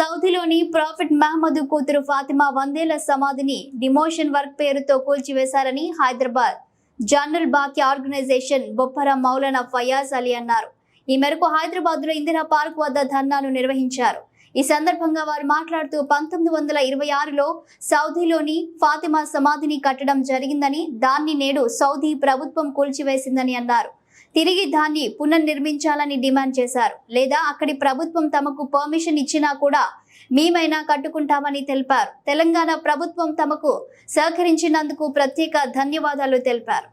సౌదీలోని profit Mohammed కూతురు ఫాతిమా వందేళ్ళ సమాధిని demolition work పేరుతో కూల్చివేశారని హైదరాబాద్ జనరల్ బాకీ ఆర్గనైజేషన్ బొప్పర మౌలానా ఫయాజ్ అలీ అన్నారు. ఈ మేరకు హైదరాబాద్లో ఇందిరా పార్క్ వద్ద ధర్నాను నిర్వహించారు. ఈ సందర్భంగా వారు మాట్లాడుతూ పంతొమ్మిది వందల ఇరవై ఆరులో సౌదీలోని ఫాతిమా సమాధిని కట్టడం జరిగిందని దాన్ని నేడు సౌదీ ప్రభుత్వం కూల్చివేసిందని అన్నారు. తిరిగి దాన్ని పునర్నిర్మించాలని డిమాండ్ చేశారు లేదా అక్కడి ప్రభుత్వం తమకు పర్మిషన్ ఇచ్చినా కూడా మేమైనా కట్టుకుంటామని తెలిపారు తెలంగాణ ప్రభుత్వం తమకు సహకరించినందుకు ప్రత్యేక ధన్యవాదాలు తెలిపారు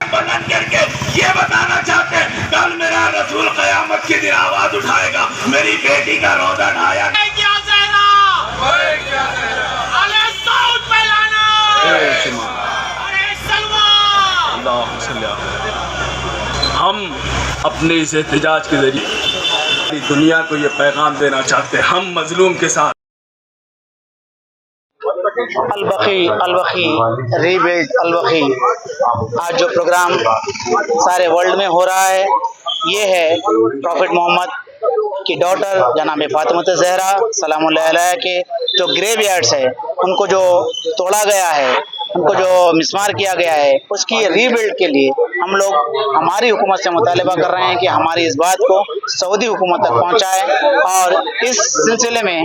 बंधन करके ये बताना चाहते हैं कल मेरा रसूल कयामत के दिन आवाज उठाएगा मेरी बेटी का रोजा ढाया اپنے اس احتجاج کے ذریعے۔ دنیا کو یہ پیغام دینا چاہتے ہیں، ہم مظلوم کے ساتھ۔ البقی البقی، ریبیج، البقی۔ آج جو پروگرام سارے ورلڈ میں ہو رہا ہے، یہ ہے پروفٹ محمد کی ڈاٹر جناب فاطمت زہرا سلام اللہ علیہ کے جو گریو یارڈس ہے ان کو جو توڑا گیا ہے ان کو جو مسمار کیا گیا ہے، اس کی ری بلڈ کے لیے ہم لوگ ہماری حکومت سے مطالبہ کر رہے ہیں کہ ہماری اس بات کو سعودی حکومت تک پہنچائے اور اس سلسلے میں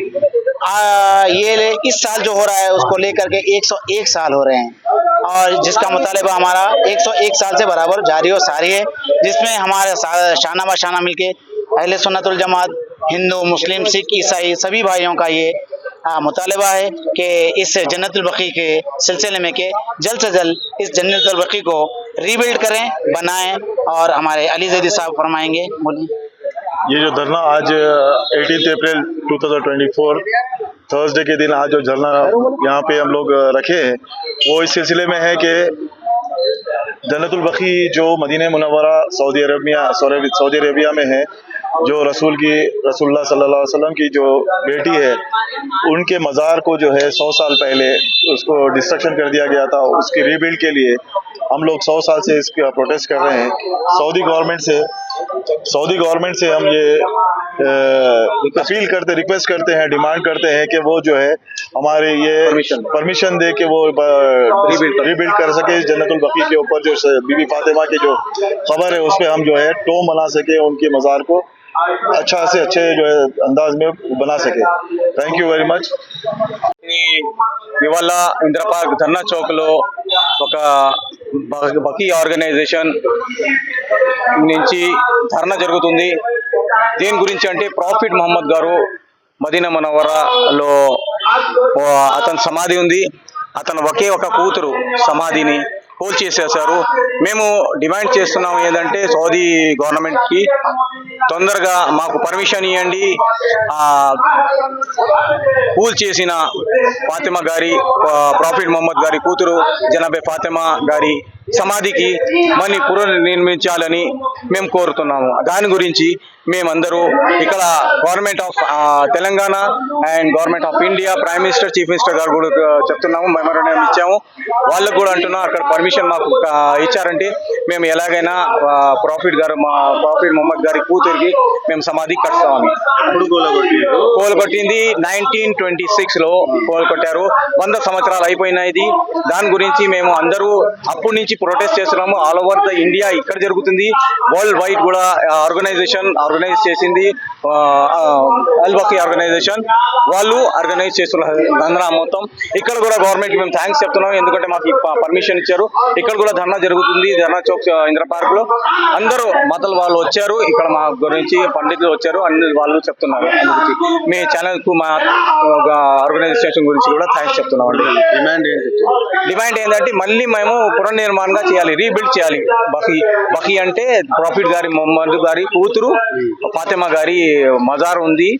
یہ اس سال جو ہو رہا ہے، اس کو لے کر کے ایک سو ایک سال ہو رہے ہیں۔ اور جس کا مطالبہ ہمارا ایک سو ایک سال سے برابر جاری و ساری ہے، جس میں ہمارے شانہ بہ شانہ مل کے اہل سنت الجماعت ہندو، مسلم، سکھ، عیسائی، سبھی بھائیوں کا یہ ہاں، مطالبہ ہے کہ اس جنت البقی کے سلسلے میں کہ جلد سے جلد اس جنت البقی کو ریبلڈ کریں، بنائیں اور ہمارے علی زیدی صاحب فرمائیں گے۔ بولیے۔ یہ جو دھرنا آج ایٹینتھ اپریل ٹو تھاؤزینڈ ٹوئنٹی فور تھرسڈے کے دن آج جو دھرنا یہاں پہ ہم لوگ رکھے ہیں، وہ اس سلسلے میں ہے کہ جنت البقی جو مدینہ منورہ، سعودی عربیہ سعودی عربیہ میں ہے جو رسول کی رسول اللہ صلی اللہ علیہ وسلم کی جو بیٹی ہے ان کے مزار کو جو ہے سو سال پہلے اس کو ڈسٹرکشن کر دیا گیا تھا اس کی ریبلڈ کے لیے ہم لوگ سو سال سے اس کا پروٹیسٹ کر رہے ہیں۔ سعودی گورنمنٹ سے سعودی گورنمنٹ سے ہم یہ تفیل کرتے ریکویسٹ کرتے ہیں ڈیمانڈ کرتے ہیں کہ وہ جو ہے ہمارے یہ پرمیشن دے کہ وہ ریبلڈ کر سکے۔ جنت البقی کے اوپر جو بی بی فاطمہ کی جو خبر ہے اس پہ ہم جو ہے ٹو منا سکے ان کے مزار کو۔ अच्छा से अच्छे जो है अंदाज में बना सके थैंक यू वेरी मच ఈ- ఇవాళ ఇందిరా పార్క్ ధర్నా చౌక్ లో ఒక బ- బకీ ఆర్గనైజేషన్ నుంచి ధర్నా జరుగుతుంది దేని గురించి అంటే ప్రాఫిట్ మహమ్మద్ గారు మదీనా మనవరాలో ఓ అతని సమాధి ఉంది అతను ఒకే ఒక కూతురు సమాధిని హోల్ చేసేసారు మేము డిమాండ్ చేస్తున్నాం ఏంటంటే సౌదీ గవర్నమెంట్కి తొందరగా మాకు పర్మిషన్ ఇవ్వండి కూల్ చేసిన ఫాతిమా గారి ప్రాఫిట్ మొహమ్మద్ గారి కూతురు జనాబే ఫాతిమా గారి సమాధికి మళ్ళీ పునర్నిర్మించాలని మేము కోరుతున్నాము. దాని గురించి మేమందరూ ఇక్కడ government of Telangana and government of India prime minister chief minister గారు కూడా చెప్తున్నాము మెమోరాండం ఇచ్చాము. వాళ్ళకు కూడా అంటున్నాం అక్కడ పర్మిషన్ మాకు ఇచ్చారంటే మేము ఎలాగైనా ప్రాఫిట్ గారు మా ప్రాఫిట్ మొహమ్మద్ గారి కూతురికి మేము సమాధి కడతామని కోలు కొట్టింది నైన్టీన్ ట్వంటీ సిక్స్లో కోలు కొట్టారు. వంద సంవత్సరాలు అయిపోయినది దాని గురించి మేము అందరూ అప్పటి నుంచి ప్రొటెస్ట్ చేస్తున్నాము. ఆల్ ఓవర్ ద ఇండియా ఇక్కడ జరుగుతుంది. వరల్డ్ వైడ్ కూడా ఆర్గనైజేషన్ ఆర్గనైజ్ చేసింది. అల్బకి ఆర్గనైజేషన్ వాళ్ళు ఆర్గనైజ్ చేస్తున్నారు. ధర్నా మొత్తం. ఇక్కడ కూడా గవర్నమెంట్ మేము థ్యాంక్స్ చెప్తున్నాం. ఎందుకంటే మాకు పర్మిషన్ ఇచ్చారు. ఇక్కడ కూడా ధర్నా జరుగుతుంది. ధర్నా చౌక్ ఇంద్ర పార్క్లో అందరూ మతల వాళ్ళు వచ్చారు. ఇక్కడ మా గురించి పండితులు వచ్చారు. అన్ని వాళ్ళు చెప్తున్నారు. మీ ఛానల్కు మా ఆర్గనైజేషన్ గురించి కూడా థ్యాంక్స్ చెప్తున్నాం అండి డిమాండ్ ఏంటంటే మళ్ళీ మేము పునర్నిర్మాణంగా చేయాలి రీబిల్డ్ చేయాలి. బఫీ బకీ అంటే ప్రాఫిట్ గారి మొహమ్మద్ గారి కూతురు ఫాతిమా గారి మజార్ ఉంది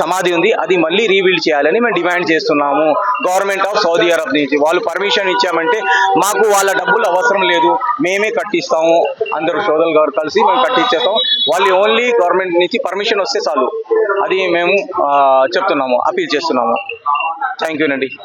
సమాధి ఉంది అది మళ్ళీ రీబిల్డ్ చేయాలని మేము డిమాండ్ చేస్తున్నాము. గవర్నమెంట్ ఆఫ్ సౌదీ అరబ్ నుంచి వాళ్ళు పర్మిషన్ ఇచ్చామంటే మాకు వాళ్ళ డబ్బులు అవసరం లేదు మేమే కట్టిస్తాము. అందరు సోదరులు గారు కలిసి మేము కట్టించేస్తాం వాళ్ళు ఓన్లీ గవర్నమెంట్ నుంచి పర్మిషన్ వస్తే చాలు. అది మేము చెప్తున్నాము అప్పీల్ చేస్తున్నాము. Thank you